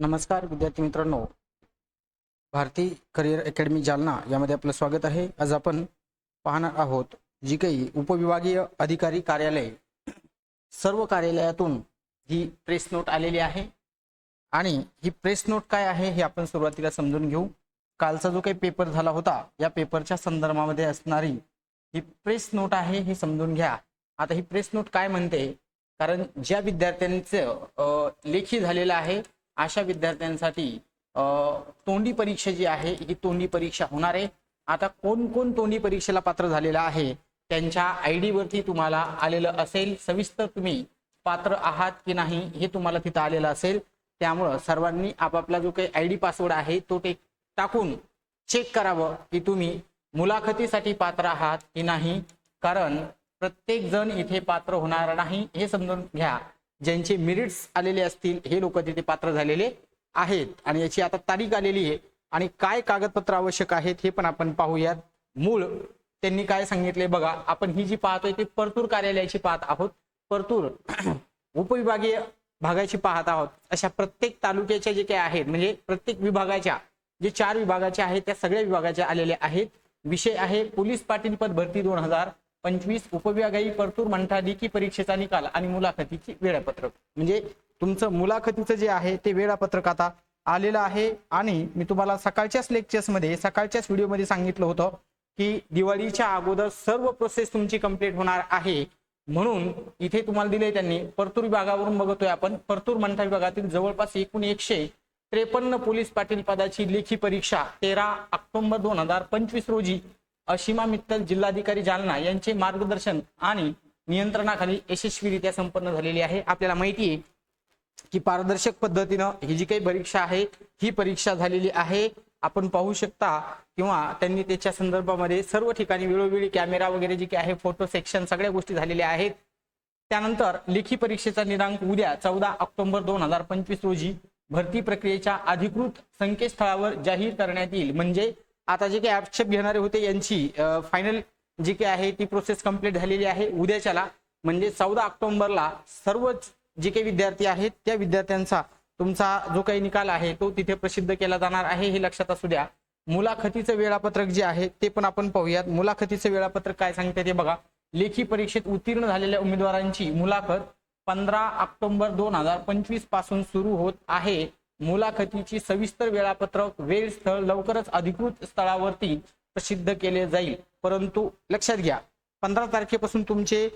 नमस्कार विद्यार्थी मित्रांनो. भारती करिअर अकॅडमी जालना यामध्ये आपलं स्वागत आहे. आज आपण पाहणार आहोत जी काही उपविभागीय अधिकारी कार्यालय सर्व कार्यालयातून ही प्रेस नोट आलेली आहे. आणि ही प्रेस नोट काय आहे हे आपण सुरुवातीला समजून घेऊ. कालचा जो काही पेपर झाला होता या पेपरच्या संदर्भामध्ये असणारी ही प्रेस नोट आहे हे समजून घ्या. आता ही प्रेस नोट काय म्हणते? कारण ज्या विद्यार्थ्यांचं लेखी झालेलं आहे अशा विद्यार्थ्यांसाठी तोंडी परीक्षा जी आहे ही तोंडी परीक्षा होणार आहे. आता कोण कोण तोंडी परीक्षेला पात्र झालेला आहे त्यांच्या आय डीवरती तुम्हाला आलेलं असेल सविस्तर तुम्ही पात्र आहात की नाही हे तुम्हाला तिथं आलेलं असेल. त्यामुळं सर्वांनी आपापला जो काही आय डी पासवर्ड आहे तो ते टाकून चेक करावं की तुम्ही मुलाखतीसाठी पात्र आहात की नाही. कारण प्रत्येक जण इथे पात्र होणार नाही हे समजून घ्या. ज्यांचे मेरिट्स आलेले असतील हे लोक तिथे पात्र झालेले आहेत. आणि याची आता तारीख आलेली आहे. आणि काय कागदपत्र आवश्यक आहेत हे पण आपण पाहूयात. मूळ त्यांनी काय सांगितले बघा. आपण ही जी पाहतोय ती परतूर कार्यालयाची पाहत आहोत. परतूर उपविभागीय भागाची पाहत आहोत. अशा प्रत्येक तालुक्याच्या जे काही आहेत म्हणजे प्रत्येक विभागाच्या जे चार विभागाच्या आहेत त्या सगळ्या विभागाच्या आलेल्या आहेत. विषय आहे पोलीस पाटील पद भरती दोन हजार पंचवीस उपविभागाई परतूर मंठा लेखी परीक्षेचा निकाल आणि मुलाखतीची वेळापत्रक. म्हणजे तुमचं मुलाखतीचं जे आहे ते वेळापत्रक आता आलेलं आहे आणि मी तुम्हाला सकाळच्याच लेक्चर्समध्ये सकाळच्याच व्हिडिओमध्ये सांगितलं होतं की दिवाळीच्या अगोदर सर्व प्रोसेस तुमची कंप्लीट होणार आहे. म्हणून इथे तुम्हाला दिले त्यांनी परतूर विभागावरून बघतोय आपण परतूर मंठा विभागातील जवळपास एकूण एकशे त्रेपन्न पोलीस पाटील पदाची लेखी परीक्षा तेरा ऑक्टोबर दोन हजार पंचवीस रोजी अशिमा मित्तल जिल्हाधिकारी जालना यांचे मार्गदर्शन आणि नियंत्रणाखाली यशस्वीरित्या संपन्न झालेली आहे. आपल्याला माहिती आहे की पारदर्शक पद्धतीनं ही जी काही परीक्षा आहे ही परीक्षा झालेली आहे. आपण पाहू शकता किंवा त्यांनी त्याच्या संदर्भामध्ये सर्व ठिकाणी वेळोवेळी कॅमेरा वगैरे जे काही आहे फोटो सेक्शन सगळ्या गोष्टी झालेल्या आहेत. त्यानंतर लेखी परीक्षेचा दिनांक उद्या चौदा ऑक्टोबर दोन हजार पंचवीस रोजी भरती प्रक्रियेच्या अधिकृत संकेतस्थळावर जाहीर करण्यात येईल. म्हणजे आता जे काही आक्षेप घेणारे होते यांची फायनल जी काही आहे ती प्रोसेस कंप्लीट झालेली आहे. उद्याच्याला म्हणजे चौदा ऑक्टोबरला सर्वच जे काही विद्यार्थी आहेत त्या विद्यार्थ्यांचा तुमचा जो काही निकाल आहे तो तिथे प्रसिद्ध केला जाणार आहे हे लक्षात असू द्या. मुलाखतीचं वेळापत्रक जे आहे ते पण आपण पाहूयात. मुलाखतीचं वेळापत्रक काय सांगते ते बघा. लेखी परीक्षेत उत्तीर्ण झालेल्या उमेदवारांची मुलाखत पंधरा ऑक्टोबर दोन हजार पंचवीसपासून सुरू होत आहे. मुलाखतीची सविस्तर वेळापत्रक वेळ स्थळ लवकरच अधिकृत स्थळावरती प्रसिद्ध केले जाईल. परंतु लक्षात घ्या पंधरा तारखेपासून तुमचे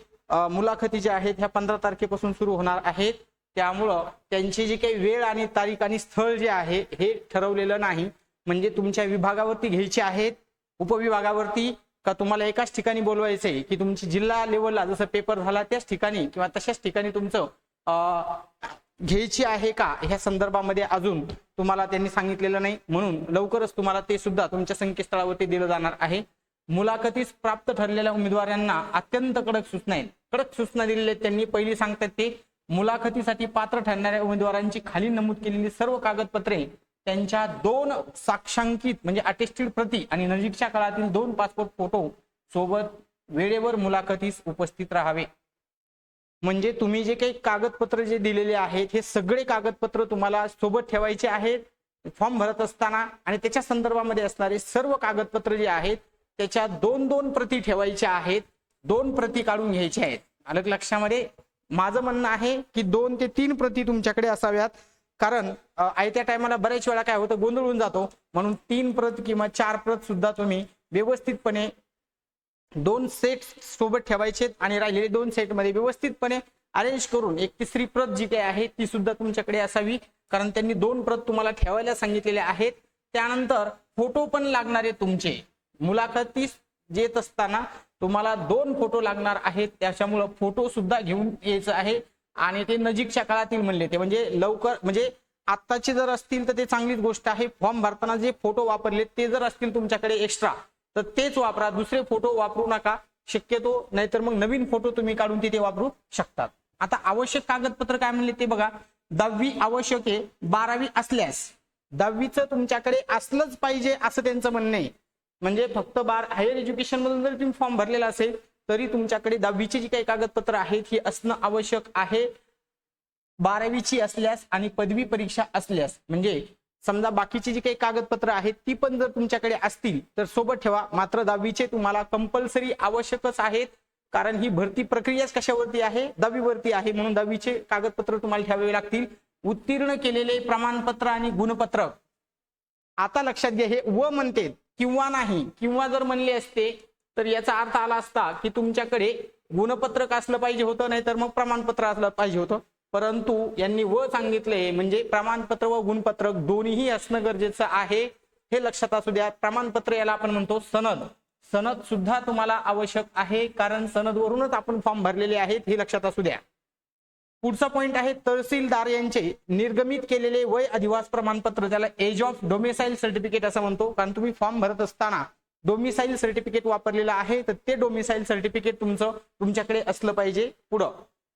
मुलाखती ज्या आहेत ह्या पंधरा तारखेपासून सुरू होणार आहेत. त्यामुळं त्यांची जी काही वेळ आणि तारीख आणि स्थळ जे आहे हे ठरवलेलं नाही. म्हणजे तुमच्या विभागावरती घ्यायचे आहेत उपविभागावरती का तुम्हाला एकाच ठिकाणी बोलवायचंय की तुमची जिल्हा लेवलला जसं पेपर झाला त्याच ठिकाणी किंवा तशाच ठिकाणी तुमचं घ्यायची आहे का? ह्या संदर्भामध्ये अजून तुम्हाला त्यांनी सांगितलेलं नाही. म्हणून लवकरच तुम्हाला ते सुद्धा तुमच्या संकेतस्थळावरती दिलं जाणार आहे. मुलाखतीस प्राप्त ठरलेल्या उमेदवारांना अत्यंत कडक सूचना आहेत. कडक सूचना दिलेल्या आहेत त्यांनी. पहिली सांगतात ते मुलाखतीसाठी पात्र ठरणाऱ्या उमेदवारांची खाली नमूद केलेली सर्व कागदपत्रे त्यांच्या दोन साक्षांकित म्हणजे अटेस्टेड प्रती आणि नजीकच्या काळातील दोन पासपोर्ट फोटो सोबत वेळेवर मुलाखतीस उपस्थित राहावे. म्हणजे तुम्ही जे काही कागदपत्र जे दिलेले आहेत हे सगळे कागदपत्र तुम्हाला सोबत ठेवायचे आहेत फॉर्म भरत असताना आणि त्याच्या संदर्भामध्ये असणारे सर्व कागदपत्र जे आहेत त्याच्या दोन दोन प्रती ठेवायच्या आहेत दोन प्रती काढून घ्यायच्या आहेत. अलग लक्षामध्ये माझं म्हणणं आहे की दोन ते तीन प्रती तुमच्याकडे असाव्यात. कारण आयत्या टायमाला बऱ्याच वेळा काय होतं गोंधळून जातो. म्हणून तीन प्रत किंवा चार प्रत सुद्धा तुम्ही व्यवस्थितपणे दोन सेट सोबत ठेवायचे आणि राहिलेले दोन सेटमध्ये व्यवस्थितपणे अरेंज करून एक तिसरी प्रत जी काही आहे ती सुद्धा तुमच्याकडे असावी. कारण त्यांनी दोन प्रत तुम्हाला ठेवायला सांगितलेल्या आहेत. त्यानंतर फोटो पण लागणारे तुमचे. मुलाखतीस येत असताना तुम्हाला दोन फोटो लागणार आहेत. त्याच्यामुळं फोटो सुद्धा घेऊन यायचं आहे. आणि ते नजीकच्या काळातील म्हणले ते म्हणजे लवकर म्हणजे आत्ताचे जर असतील तर ते चांगलीच गोष्ट आहे. फॉर्म भरताना जे फोटो वापरले ते जर असतील तुमच्याकडे एक्स्ट्रा तर तेच वापरा. दुसरे फोटो वापरू नका. शक्यतो नाहीतर मग नवीन फोटो तुम्ही काढून तिथे वापरू शकतात. आता आवश्यक कागदपत्र काय म्हणले ते बघा. दहावी आवश्यक आहे बारावी असल्यास. दहावीचं तुमच्याकडे असलंच पाहिजे असं त्यांचं म्हणणं आहे. म्हणजे फक्त बार हायर एज्युकेशन मधून जर तुम्ही फॉर्म भरलेला असेल तरी तुमच्याकडे दहावीची जी काही कागदपत्र आहेत ही असणं आवश्यक आहे. बारावीची असल्यास आणि पदवी परीक्षा असल्यास. म्हणजे समजा बाकीची जी काही कागदपत्र आहेत ती पण जर तुमच्याकडे असतील तर सोबत ठेवा. मात्र दहावीचे तुम्हाला कंपल्सरी आवश्यकच आहेत. कारण ही भरती प्रक्रियाच कशावरती आहे? दहावीवरती आहे म्हणून दहावीचे कागदपत्र तुम्हाला ठेवावे लागतील. उत्तीर्ण केलेले प्रमाणपत्र आणि गुणपत्रक आता लक्षात घ्या हे व म्हणते किंवा नाही किंवा जर म्हणले असते तर याचा अर्थ आला असता की तुमच्याकडे गुणपत्रक असलं पाहिजे होतं नाहीतर मग प्रमाणपत्र असलं पाहिजे होतं. परंतु यांनी व सांगितले म्हणजे प्रमाणपत्र व गुणपत्रक दोन्हीही असणं गरजेचं आहे. हे लक्षात असू द्या. प्रमाणपत्र याला आपण म्हणतो सनद. सनद सुद्धा तुम्हाला आवश्यक आहे कारण सनदवरूनच आपण फॉर्म भरलेले आहेत हे लक्षात असू द्या. पुढचा पॉईंट आहे तहसीलदार यांचे निर्गमित केलेले वय अधिवास प्रमाणपत्र ज्याला एज ऑफ डोमेसाईल सर्टिफिकेट असं म्हणतो. कारण तुम्ही फॉर्म भरत असताना डोमिसाईल सर्टिफिकेट वापरलेलं आहे तर ते डोमिसाईल सर्टिफिकेट तुमचं तुमच्याकडे असलं पाहिजे पुढं.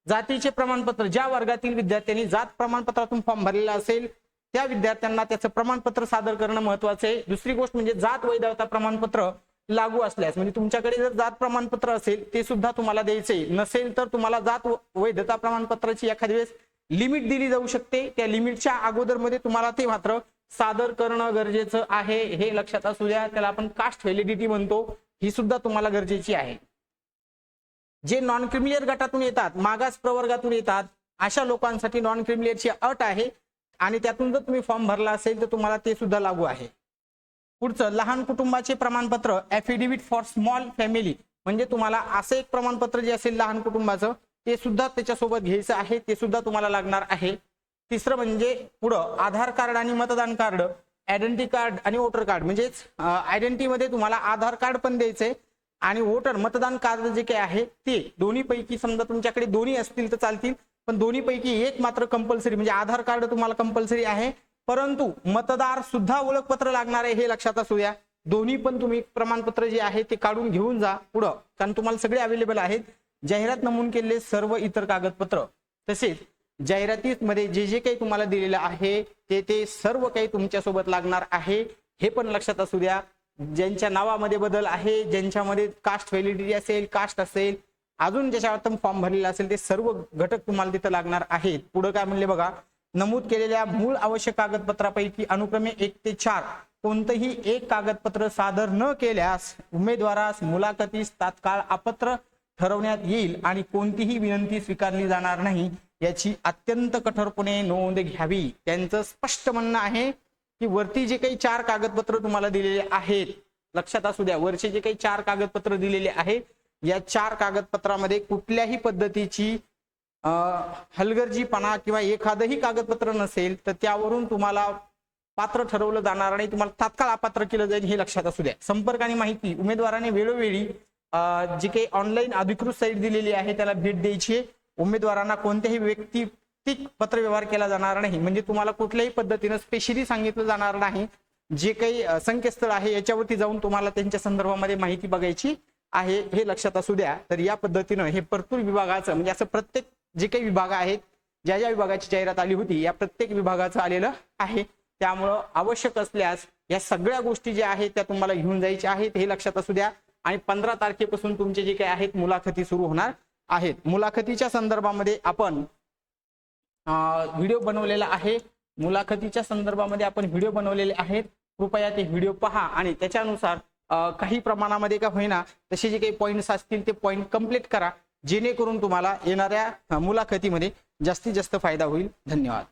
जातीचे प्रमाणपत्र ज्या वर्गातील विद्यार्थ्यांनी जात प्रमाणपत्रातून फॉर्म भरलेला असेल त्या विद्यार्थ्यांना त्याचं प्रमाणपत्र सादर करणं महत्वाचं आहे. दुसरी गोष्ट म्हणजे जात वैधता प्रमाणपत्र लागू असल्यास म्हणजे तुमच्याकडे जर जात प्रमाणपत्र असेल ते सुद्धा तुम्हाला द्यायचे नसेल तर तुम्हाला जात वैधता प्रमाणपत्राची एखाद्या वेळेस लिमिट दिली जाऊ शकते. त्या लिमिटच्या अगोदरमध्ये तुम्हाला ते मात्र सादर करणं गरजेचं आहे. हे लक्षात असू द्या. त्याला आपण कास्ट व्हॅलिडिटी म्हणतो. ही सुद्धा तुम्हाला गरजेची आहे. जे नॉन क्रिमिलियर गटातून येतात मागास प्रवर्गातून येतात अशा लोकांसाठी नॉन क्रिमिलियरची अट आहे. आणि त्यातून जर तुम्ही फॉर्म भरला असेल तर तुम्हाला ते सुद्धा लागू आहे. पुढचं लहान कुटुंबाचे प्रमाणपत्र ॲफिडेव्हिट फॉर स्मॉल फॅमिली म्हणजे तुम्हाला असं एक प्रमाणपत्र जे असेल लहान कुटुंबाचं ते सुद्धा त्याच्यासोबत घ्यायचं आहे ते सुद्धा तुम्हाला लागणार आहे. तिसरं म्हणजे पुढं आधार कार्ड आणि मतदान कार्ड आयडेंटिटी कार्ड आणि वोटर कार्ड म्हणजेच आयडेंटिटीमध्ये तुम्हाला आधार कार्ड पण द्यायचंय. आणि वोटर मतदान कार्ड जे काही आहे ते दोन्ही पैकी समजा तुमच्याकडे दोन्ही असतील तर चालतील पण दोन्ही पैकी एक मात्र कंपल्सरी म्हणजे आधार कार्ड तुम्हाला कंपल्सरी आहे. परंतु मतदार सुद्धा ओळखपत्र लागणार आहे हे लक्षात असू द्या. दोन्ही पण तुम्ही प्रमाणपत्र जे आहे ते काढून घेऊन जा पुढं कारण तुम्हाला सगळे अवेलेबल आहेत. जाहिरात नमून केलेले सर्व इतर कागदपत्र तसेच जाहिरातीमध्ये जे जे काही तुम्हाला दिलेलं आहे ते ते सर्व काही तुमच्यासोबत लागणार आहे हे पण लक्षात असू द्या. ज्यांच्या नावामध्ये बदल आहे ज्यांच्यामध्ये कास्ट व्हॅलिडिटी असेल कास्ट असेल अजून ज्याच्यावर फॉर्म भरलेला असेल ते सर्व घटक तुम्हाला तिथं लागणार आहेत. पुढे काय म्हणले बघा नमूद केलेल्या मूळ आवश्यक कागदपत्रापैकी अनुक्रमे एक ते चार. कोणतंही एक कागदपत्र सादर न केल्यास उमेदवारास मुलाखतीस तात्काळ अपत्र ठरवण्यात येईल आणि कोणतीही विनंती स्वीकारली जाणार नाही याची अत्यंत कठोरपणे नोंद घ्यावी. त्यांचं स्पष्ट म्हणणं आहे की वरती जे काही चार कागदपत्र तुम्हाला दिलेले आहेत लक्षात असू द्या वरचे जे काही चार कागदपत्र दिलेले आहेत या चार कागदपत्रामध्ये कुठल्याही पद्धतीची हलगर्जीपणा किंवा एखादंही कागदपत्र नसेल तर त्यावरून तुम्हाला पात्र ठरवलं जाणार नाही तुम्हाला तात्काळ अपात्र केलं जाईल हे लक्षात असू द्या. संपर्क आणि माहिती उमेदवाराने वेळोवेळी जी काही ऑनलाईन अधिकृत साईट दिलेली आहे त्याला भेट द्यायची उमेदवारांना कोणत्याही व्यक्ती ती पत्रव्यवहार केला जाणार नाही. म्हणजे तुम्हाला कुठल्याही पद्धतीनं स्पेशली सांगितलं जाणार नाही. जे काही संकेतस्थळ आहे याच्यावरती जाऊन तुम्हाला त्यांच्या संदर्भामध्ये माहिती बघायची आहे हे लक्षात असू द्या. तर या पद्धतीनं हे परतूर विभागाचं म्हणजे असं प्रत्येक जे काही विभाग आहेत ज्या ज्या विभागाची जाहिरात आली होती या प्रत्येक विभागाचं आलेलं आहे. त्यामुळं आवश्यक असल्यास या सगळ्या गोष्टी ज्या आहेत त्या तुम्हाला घेऊन जायच्या आहेत हे लक्षात असू द्या. आणि पंधरा तारखेपासून तुमचे जे काही आहेत मुलाखती सुरू होणार आहेत. मुलाखतीच्या संदर्भामध्ये आपण व्हिडिओ बनवलेला आहे. मुलाखतीच्या संदर्भामध्ये आपण व्हिडिओ बनवलेले आहेत. कृपया ते व्हिडिओ पहा आणि त्याच्यानुसार काही प्रमाणामध्ये का होईना तसे जे काही पॉईंट्स असतील ते पॉईंट कंप्लीट करा. जेणेकरून तुम्हाला येणाऱ्या मुलाखतीमध्ये जास्तीत जास्त फायदा होईल. धन्यवाद.